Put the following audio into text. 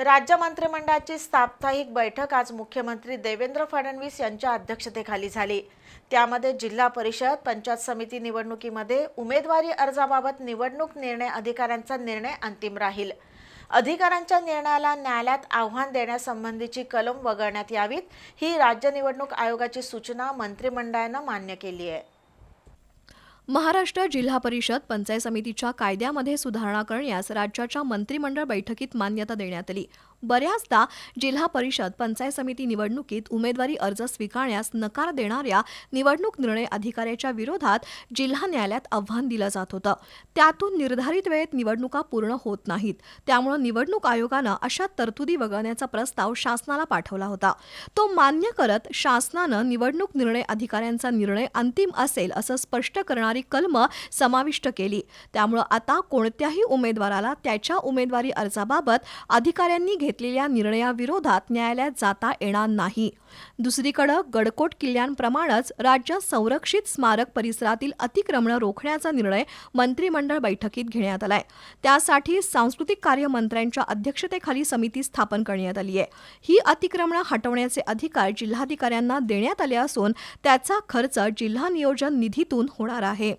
राज्य मंत्रिमंडळाची साप्ताहिक बैठक आज मुख्यमंत्री देवेंद्र फडणवीस यांच्या अध्यक्षतेखाली झाली. त्यामध्ये जिल्हा परिषद पंचायत समिती निवडणुकीमध्ये उमेदवारी अर्जाबाबत निवडणूक निर्णय अधिकाऱ्यांचा निर्णय अंतिम राहील. अधिकाऱ्यांच्या निर्णयाला न्यायालयात आव्हान देण्यासंबंधीची कलम वगळण्यात यावीत ही राज्य निवडणूक आयोगाची सूचना मंत्रिमंडळानं मान्य केली आहे. महाराष्ट्र जिल्हा परिषद पंचायत समितीच्या कायद्यामध्ये सुधारणा करण्यास राज्याच्या मंत्रिमंडळ बैठकीत मान्यता देण्यात आली. बऱ्याचदा जिल्हा परिषद पंचायत समिती निवडणुकीत उमेदवारी अर्ज स्वीकारण्यास नकार देणाऱ्या निवडणूक निर्णय अधिकाऱ्याच्या विरोधात जिल्हा न्यायालयात आव्हान दिलं जात होतं. त्यातून निर्धारित वेळेत निवडणुका पूर्ण होत नाहीत. त्यामुळे निवडणूक आयोगानं अशा तरतुदी वगळण्याचा प्रस्ताव शासनाला पाठवला होता. तो मान्य करत शासनानं निवडणूक निर्णय अधिकाऱ्यांचा निर्णय अंतिम असेल असं स्पष्ट करणारी कलम समाविष्ट केली. त्यामुळं आता कोणत्याही उमेदवाराला त्याच्या उमेदवारी अर्जाबाबत अधिकाऱ्यांनी घेतलेल्या निर्णयाविरोधात न्यायालयात जाता येणार नाही. दुसरीकडं गडकोट किल्ल्यांप्रमाणेच राज्यात संरक्षित स्मारक परिसरातील अतिक्रमण रोखण्याचा निर्णय मंत्रिमंडळ बैठकीत घेण्यात आलाय. त्यासाठी सांस्कृतिक कार्य मंत्र्यांच्या अध्यक्षतेखाली समिती स्थापन करण्यात आली आहे. ही अतिक्रमणं हटवण्याचे अधिकार जिल्हाधिकाऱ्यांना देण्यात आले असून त्याचा खर्च जिल्हा नियोजन निधीतून होणार आहे.